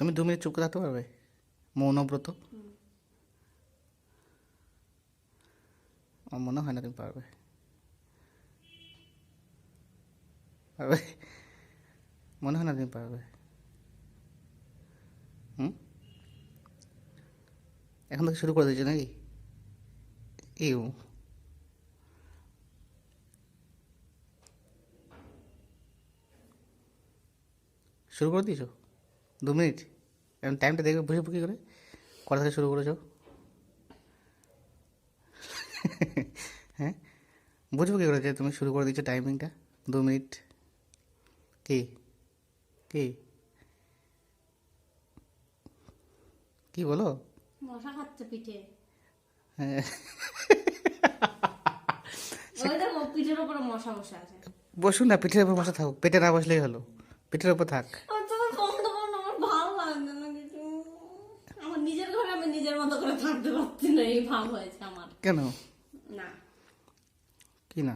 তুমি দু মিনিট চুপ থাকতে পারবে? মৌনব্রত। আমার মনে হয় না তুমি পারবে। পারবে? মনে হয় না তুমি পারবে। হুম? এখন থেকে শুরু করে দিয়েছ নাকি? ইউ। শুরু করে দিয়েছ? দু মিনিট। এখন টাইমটা দেখবে বুঝে কী করে? কটা থেকে শুরু করেছ? হ্যাঁ? বুঝব কী করে যে তুমি শুরু করে দিচ্ছ টাইমিংটা দু মিনিট। কি? কি? কি বলো? মশা খাচ্ছে পিঠে। হ্যাঁ। ওই দেখো পিঠের উপরে মশা বসে আছে। বসুন না পিঠের উপর বসে থাকুক। পেটে না বসলেই হলো। পিঠের উপর থাক। নিজের মতো করে থাকতে পারছি না এই ভাব হয়েছে আমার। কেন? না। কি না?